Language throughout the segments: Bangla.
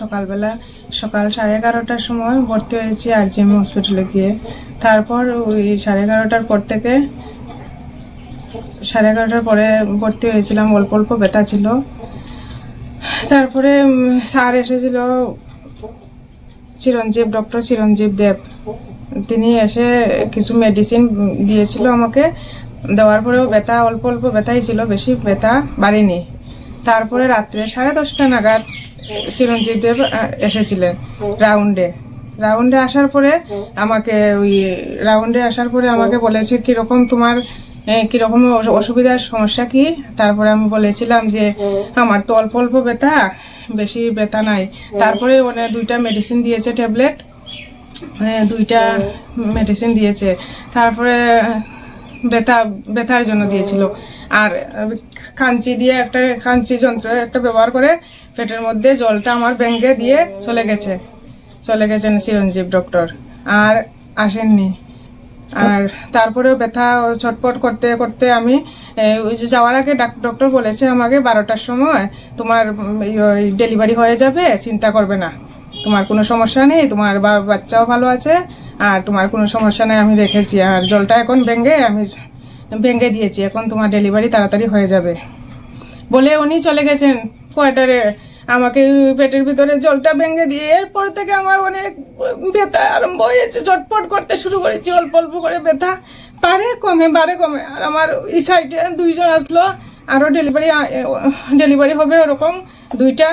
সকালবেলা সকাল সাড়ে এগারোটার সময় ভর্তি হয়েছি আরজিএম হসপিটালে গিয়ে। তারপর ওই সাড়ে এগারোটার পর থেকে সাড়ে এগারোটার পরে ভর্তি হয়েছিলাম, অল্প অল্প ব্যথা ছিল। তারপরে স্যার এসেছিল, চিরঞ্জীব ডক্টর চিরঞ্জীব দেব। তিনি এসে কিছু মেডিসিন দিয়েছিল আমাকে। দেওয়ার পরেও ব্যথা, অল্প অল্প ব্যথাই ছিল, বেশি ব্যথা বাড়েনি। তারপরে রাত্রে সাড়ে দশটা নাগাদ চিরঞ্জীব দেব এসেছিলেন রাউন্ডে। রাউন্ডে আসার পরে আমাকে ওই রাউন্ডে আসার পরে আমাকে বলেছে, কীরকম তোমার কীরকম অসুবিধার সমস্যা কি? তারপরে আমি বলেছিলাম যে, আমার তো অল্প অল্প ব্যথা, বেশি ব্যথা নাই। তারপরে মানে দুইটা মেডিসিন দিয়েছে ট্যাবলেট দুইটা মেডিসিন দিয়েছে। তারপরে ব্যথা, ব্যথার জন্য দিয়েছিল। আর কাঞ্চি দিয়ে একটা কাঞ্চি যন্ত্র একটা ব্যবহার করে পেটের মধ্যে জলটা আমার ব্যাঙ্গে দিয়ে চলে গেছে। চলে গেছেন চিরঞ্জীব ডক্টর। আর আসেননি। আর তারপরেও ব্যথা ছটপট করতে করতে আমি ওই যে যাওয়ার আগে ডাক- ডক্টর বলেছে আমাকে বারোটার সময় তোমার ডেলিভারি হয়ে যাবে, চিন্তা করবে না। তোমার কোনো সমস্যা নেই, তোমার বাচ্চাও ভালো আছে আর তোমার কোনো সমস্যা নেই, আমি দেখেছি। আর জলটা এখন ভেঙে আমি ভেঙে দিয়েছি। এখন তোমার ডেলিভারি তাড়াতাড়ি হয়ে যাবে। বলে উনি চলে গেছেন কোয়ার্টারে আমাকে পেটের ভিতরে জলটা ভেঙে দিয়ে এরপর থেকে আমার অনেক ব্যথা আরম্ভ হয়েছে। চটপট করতে শুরু করেছি, অল্প অল্প করে ব্যথা। পারে কমে, বারে কমে। আর আমার এই সাইডে দুইজন আসলো। আরও ডেলিভারি ডেলিভারি হবে ওরকম দুইটা।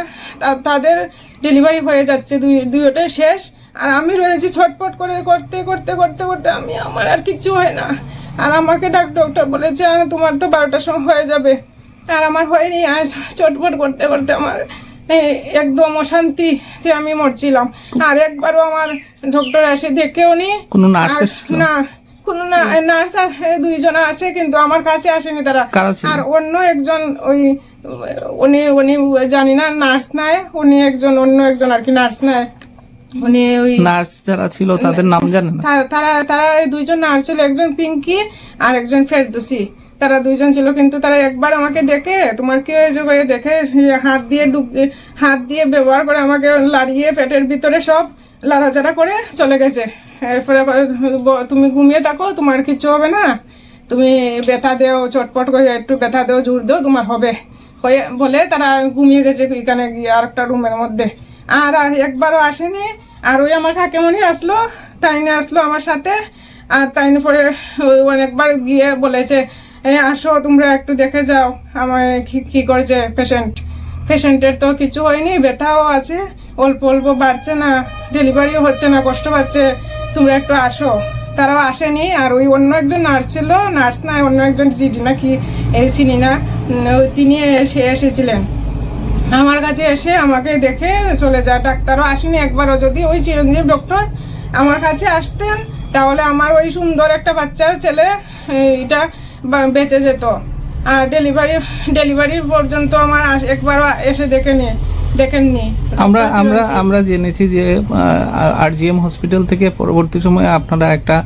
তাদের ডেলিভারি হয়ে যাচ্ছে। দুই দুইটাই শেষ। আর আমি রয়েছি ছটপট করে করতে করতে করতে করতে আমি আমার আর কিচ্ছু হয় না। আর আমাকে ডাক ডক্টর বলেছে "আহ, তোমার তো বারোটার সময় হয়ে যাবে। আর আমার হয়নি আর চটপট করতে করতে আমার একদম অশান্তিতে আমি মরছিলাম। আর একবারও আমার ডক্টর এসে দেখেও নি। কোনো নার্স না কোনো না নার্স দুইজন আছে কিন্তু আমার কাছে আসেনি তারা। আর অন্য একজন ওই উনি উনি জানি না নার্স নেয় উনি একজন অন্য একজন আর কি নার্স নেয় উনি ওই নার্স যারা ছিল তাদের নাম জানেন না। তারা তারা দুইজন নার্স ছিল একজন পিঙ্কি আর একজন ফেরদুসি। তারা দুইজন ছিল কিন্তু তারা একবার আমাকে দেখে তোমার কি হয়েছে করে দেখে হাত দিয়ে হাত দিয়ে ব্যবহার করে আমাকে লাড়িয়ে পেটের ভিতরে সব লাড়াচাড়া করে চলে গেছে। এরপরে তুমি ঘুমিয়ে থাকো তোমার কিচ্ছু হবে না। তুমি ব্যথা দেও চটপট করে একটু ব্যথা দেও জোর দেও তোমার হবে। হয়ে বলে তারা ঘুমিয়ে গেছে এখানে গিয়ে আর একটা রুমের মধ্যে। আর আর একবারও আসেনি। আর ওই আমার কাকেমণি আসলো, তাইনে আসলো আমার সাথে। আর তাইনে পরে অনেকবার গিয়ে বলেছে আসো, তোমরা একটু দেখে যাও আমার কি করছে পেশেন্ট পেশেন্টের তো কিছু হয়নি, ব্যথাও আছে, অল্প অল্প বাড়ছে না ডেলিভারিও হচ্ছে না, কষ্ট পাচ্ছে। তোমরা একটু আসো। তারাও আসেনি, আর ওই অন্য একজন নার্স ছিল নার্স না, অন্য একজন জিডি নাকি চিনি না তিনি এসে এসেছিলেন। আমার কাছে এসে আমাকে দেখে চলে যায়। ডাক্তারও আসেনি একবারও। যদি ওই চিরঞ্জীব ডক্টর আমার কাছে আসতেন তাহলে আমার ওই সুন্দর একটা বাচ্চা ছেলে এটা বেঁচে যেত। আর ডেলিভারি ডেলিভারির পর্যন্ত আমার একবারও এসে দেখেনি দেখেননি। আমরা আমরা আমরা জেনেছি যে আরজিএম হসপিটাল থেকে পরবর্তী সময়ে আপনারা একটা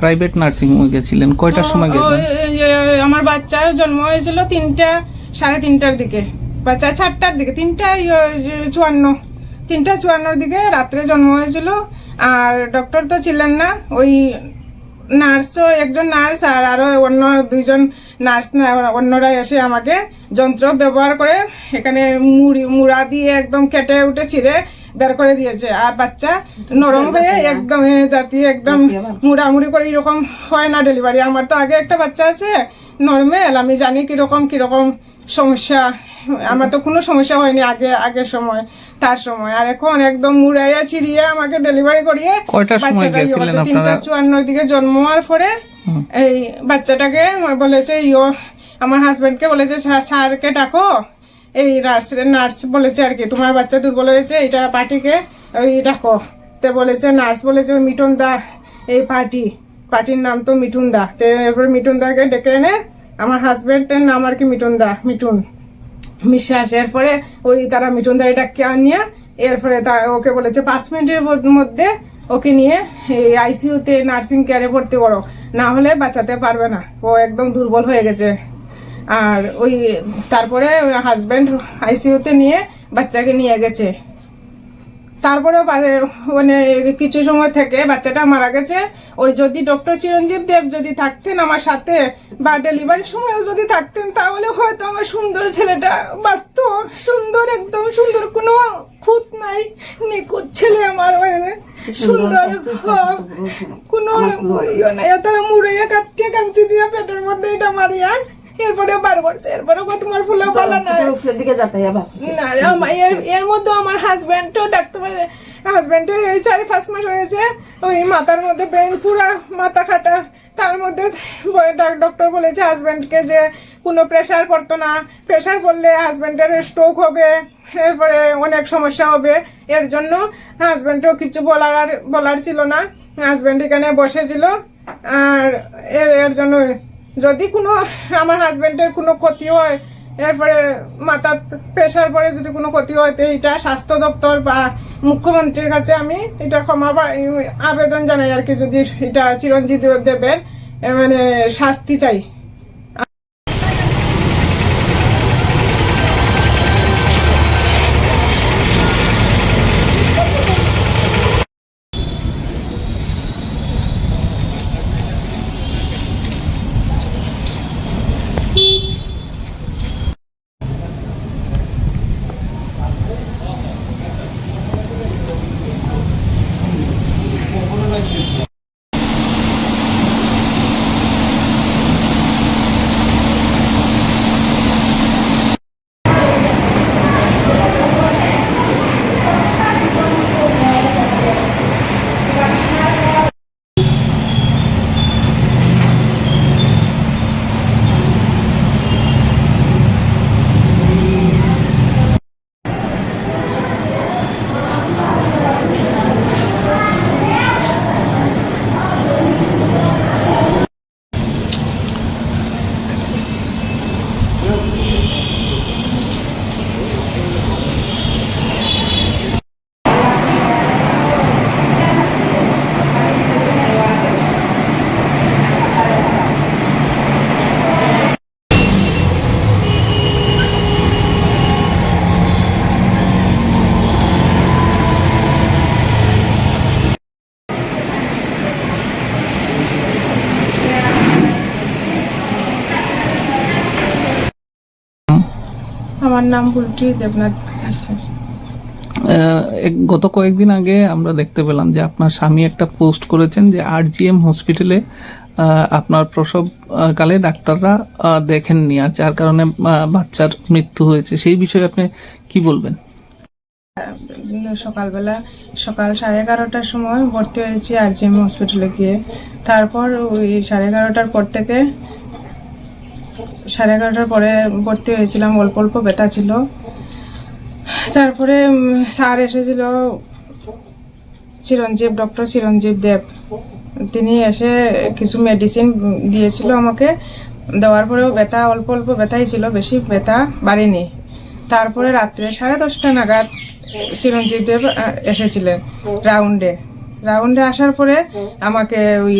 প্রাইভেট নার্সিং হোমে গেছিলেন। কয়টার সময় ওই- আমার বাচ্চা জন্ম হয়েছিল তিনটা সাড়ে তিনটার দিকে। বাচ্চা চারটার দিকে, তিনটা, ইয়ে- চুয়ান্ন। তিনটা চুয়ান্নর দিকে রাত্রে জন্ম হয়েছিল। আর ডক্টর তো ছিলেন না, ওই নার্সও একজন নার্স আর আরও অন্য দুইজন নার্স অন্যরা এসে আমাকে যন্ত্র ব্যবহার করে এখানে মুড়ি, মুড়া দিয়ে একদম কেটে উঠে ছিঁড়ে বের করে দিয়েছে। আর বাচ্চা নরম হয়ে একদম জাতি একদম মুড়ামুড়ি করে এরকম হয় না ডেলিভারি আমার তো আগে একটা বাচ্চা আছে নর্মাল আমি জানি কীরকম কীরকম সমস্যা আমার তো কোনো সমস্যা হয়নি আগে আগের সময় তার সময়। আর এখন একদম মুড়াইয়া চিড়িয়া আমাকে ডেলিভারি করিয়ে বাচ্চাটা। তিনটা? চুয়ান্নর দিকে জন্ম হওয়ার পরে এই বাচ্চাটাকে বলেছে ইয়ো আমার হাজবেন্ডকে বলেছে স্যারকে ডাকো। এই নার্স নার্স বলেছে আর কি তোমার বাচ্চা দুর্বল হয়েছে এটা পার্টিকে ওই ডাকো। তে বলেছে নার্স বলেছে ওই মিঠুন দা এই পার্টি পার্টির নাম তো মিঠুন দা তো এরপরে মিঠুন দাকে ডেকে এনে আমার হাজবেন্ডের নাম আর কি মিঠুন দা মিঠুন। বিশ্বাস, এরপরে ওই তারা মিঠুন এটা নিয়ে এরপরে তা ওকে বলেছে, পাঁচ মিনিটের মধ্যে ওকে নিয়ে এই আইসিইউতে নার্সিং কেয়ারে ভর্তি করো। না হলে বাঁচাতে পারবে না। ও একদম দুর্বল হয়ে গেছে। আর ওই, তারপরে হাজব্যান্ড আইসিইউতে নিয়ে বাচ্চাকে নিয়ে গেছে। তারপরে মানে কিছু সময় থেকে বাচ্চাটা মারা গেছে। ওই যদি ডক্টর চিরঞ্জিত দেব যদি থাকতেন আমার সাথে বা ডেলিভারির সময়ও যদি থাকতেন তাহলে হয়তো আমার সুন্দর ছেলেটা বাঁচত। সুন্দর একদম সুন্দর কোনো খুঁত নাই নিখুঁত ছেলে আমার সুন্দর হ্যাঁ, কোনো তারা মুড়াইয়া কাটিয়ে কাঞ্চি দিয়া পেটের মধ্যে এটা মারিয়া। এরপরে বার করছে এরপরে কত তোমার ফুলা পালা না রে, আমার এর এর মধ্যে আমার হাজব্যান্ডও ডাক্তার হাজব্যান্ডও এই চারি পাঁচ মাস হয়েছে ওই মাথার মধ্যে ব্রেন পুরা মাথা খাটা। তার মধ্যে ডক্টর বলেছে হাজব্যান্ডকে যে কোনো প্রেশার পড়তো না। প্রেশার পড়লে হাজব্যান্ডের স্ট্রোক হবে এরপরে অনেক সমস্যা হবে। এর জন্য হাজব্যান্ডও কিছু বলার আর বলার ছিল না। হাজব্যান্ড এখানে বসেছিল। আর এর এর জন্য যদি কোনো, আমার হাজব্যান্ডের কোনো ক্ষতি হয়, এরপরে মাথার প্রেশার পরে যদি কোনো ক্ষতি হয়, তো এটা স্বাস্থ্য দপ্তর বা মুখ্যমন্ত্রীর কাছে আমি এটা ক্ষমা আবেদন জানাই আর কি, যদি এটা চিরঞ্জিত দেবের মানে শাস্তি চাই। আমার নাম বুলটি দেবনাথ বিশ্বাস। গত কয়েকদিন আগে আমরা দেখতে পেলাম যে আপনার স্বামী একটা পোস্ট করেছেন যে আরজিএম হসপিটালে আপনার প্রসব কালে ডাক্তাররা দেখেননি আর যার কারণে বাচ্চার মৃত্যু হয়েছে। সেই বিষয়ে আপনি কি বলবেন? সকালবেলা সকাল সাড়ে এগারোটার সময় ভর্তি হয়েছি আর জি এম হসপিটালে গিয়ে। তারপর ওই সাড়ে এগারোটার পর থেকে সাড়ে এগারোটার পরে ভর্তি হয়েছিলাম, অল্প অল্প ব্যথা ছিল। তারপরে স্যার এসেছিল, চিরঞ্জীব, ডক্টর চিরঞ্জীব দেব। তিনি এসে কিছু মেডিসিন দিয়েছিল আমাকে। দেওয়ার পরেও ব্যথা, অল্প অল্প ব্যথাই ছিল, বেশি ব্যথা বাড়েনি। তারপরে রাত্রে সাড়ে দশটা নাগাদ চিরঞ্জীব দেব এসেছিলেন রাউন্ডে। রাউন্ডে আসার পরে আমাকে ওই,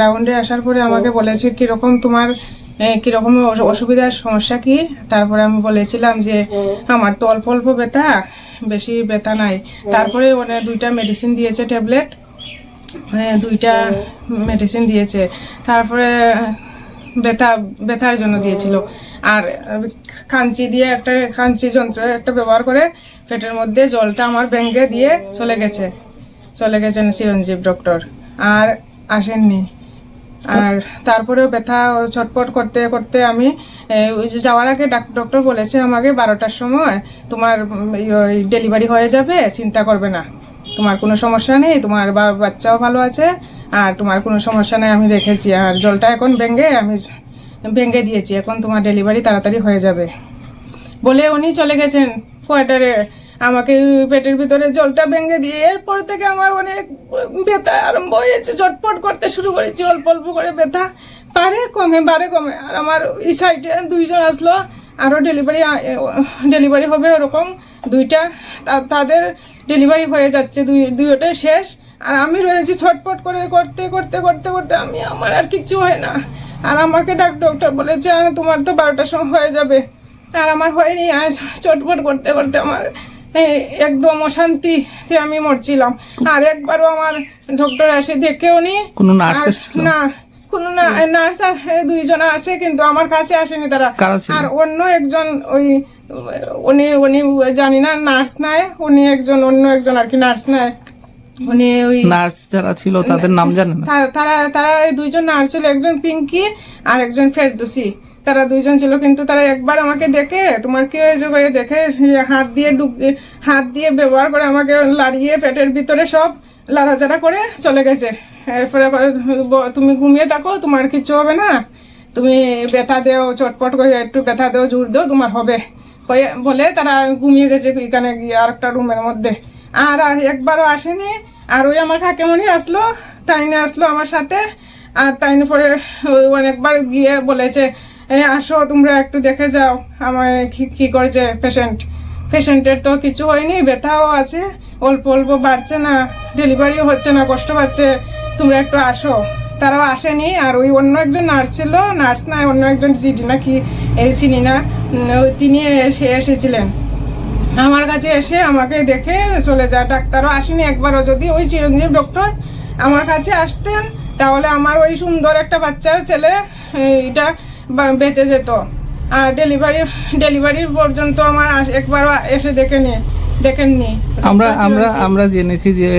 রাউন্ডে আসার পরে আমাকে বলেছে, কীরকম তোমার কীরকম অসু- অসুবিধার সমস্যা কি? তারপরে আমি বলেছিলাম যে আমার তো অল্প অল্প ব্যথা বেশি ব্যথা নাই। তারপরে মানে দুইটা মেডিসিন দিয়েছে ট্যাবলেট দুইটা মেডিসিন দিয়েছে। তারপরে ব্যথা ব্যথার জন্য দিয়েছিল। আর কাঞ্চি দিয়ে একটা কাঞ্চি যন্ত্র একটা ব্যবহার করে পেটের মধ্যে জলটা আমার ব্যাঙ্গে দিয়ে চলে গেছে। চলে গেছেন চিরঞ্জীব ডক্টর আর আসেননি। আর তারপরেও ব্যথা ছটপট করতে করতে আমি যাওয়ার আগে ডাক- ডক্টর বলেছে আমাকে বারোটার সময় তোমার ডেলিভারি হয়ে যাবে, চিন্তা করবে না। তোমার কোনো সমস্যা নেই, তোমার বাচ্চাও ভালো আছে, আর তোমার কোনো সমস্যা নেই, আমি দেখেছি। আর জলটা এখন ভেঙে আমি ভেঙে দিয়েছি। এখন তোমার ডেলিভারি তাড়াতাড়ি হয়ে যাবে। বলে উনি চলে গেছেন কোয়ার্টারে আমাকে পেটের ভিতরে জলটা ভেঙে দিয়ে এরপর থেকে আমার অনেক ব্যথা আরম্ভ হয়েছে। চটপট করতে শুরু করেছি অল্প অল্প করে ব্যথা। বাড়ে কমে বাড়ে কমে। আর আমার এই সাইডে দুইজন আসলো আরও ডেলিভারি ডেলিভারি হবে ওরকম দুইটা। তাদের ডেলিভারি হয়ে যাচ্ছে দুই দুইটাই শেষ। আর আমি রয়েছি ছটপট করে করতে করতে করতে করতে। আমি আমার আর কিচ্ছু হয় না। আর আমাকে ডাক ডক্টর বলেছে "আহ, তোমার তো বারোটার সময় হয়ে যাবে। আর আমার হয়নি আজ চটপট করতে করতে আমার একদম অশান্তিতে আমি মরছিলাম। আর একবারও আমার ডক্টর এসে দেখেও নি। কোনো নার্স আর না কোনো নার্স দুইজন আছে কিন্তু আমার কাছে আসেনি তারা। আর অন্য একজন ওই উনি উনি জানি না নার্স নাই উনি একজন অন্য একজন আর কি নার্স নাই। উনি ওই নার্স যারা ছিল তাদের নাম জানেন তারা তারা দুইজন নার্স ছিল একজন পিঙ্কি আর একজন ফেরদুসি। তারা দুইজন ছিল, কিন্তু তারা একবার আমাকে দেখে, তোমার কি হয়েছে করে দেখে হাত দিয়ে ডুব, হাত দিয়ে ব্যবহার করে আমাকে লাড়িয়ে পেটের ভিতরে সব লাড়াচাড়া করে চলে গেছে। এরপরে তুমি ঘুমিয়ে থাকো, তোমার কিচ্ছু হবে না। তুমি ব্যথা দেও, চটপট করে একটু ব্যথা দেও, জোর দেও, তোমার হবে। হয়ে, বলে তারা ঘুমিয়ে গেছে এখানে গিয়ে আর একটা রুমের মধ্যে। আর আর একবারও আসেনি। আর ওই আমার কাকেমণি আসলো, তাইনে আসলো আমার সাথে। আর তাইনে পরে অনেকবার গিয়ে বলেছে আসো, তোমরা একটু দেখে যাও আমার কি করেছে পেশেন্ট পেশেন্টের তো কিছু হয়নি, ব্যথাও আছে, অল্প অল্প বাড়ছে না ডেলিভারিও হচ্ছে না, কষ্ট পাচ্ছে। তোমরা একটু আসো। তারাও আসেনি, আর ওই অন্য একজন নার্স ছিল নার্স না, অন্য একজন জিডি না কি, এই চিনি না তিনি এসে এসেছিলেন। আমার কাছে এসে আমাকে দেখে চলে যায়, ডাক্তারও আসেনি একবারও। যদি ওই চিরঞ্জীব ডক্টর আমার কাছে আসতেন, তাহলে আমার ওই সুন্দর একটা বাচ্চা ছেলে এটা বেঁচে যেত। আর ডেলিভারি ডেলিভারির পর্যন্ত আমার একবার একবারও এসে দেখেনি দেখেননি। আমরা আমরা আমরা জেনেছি যে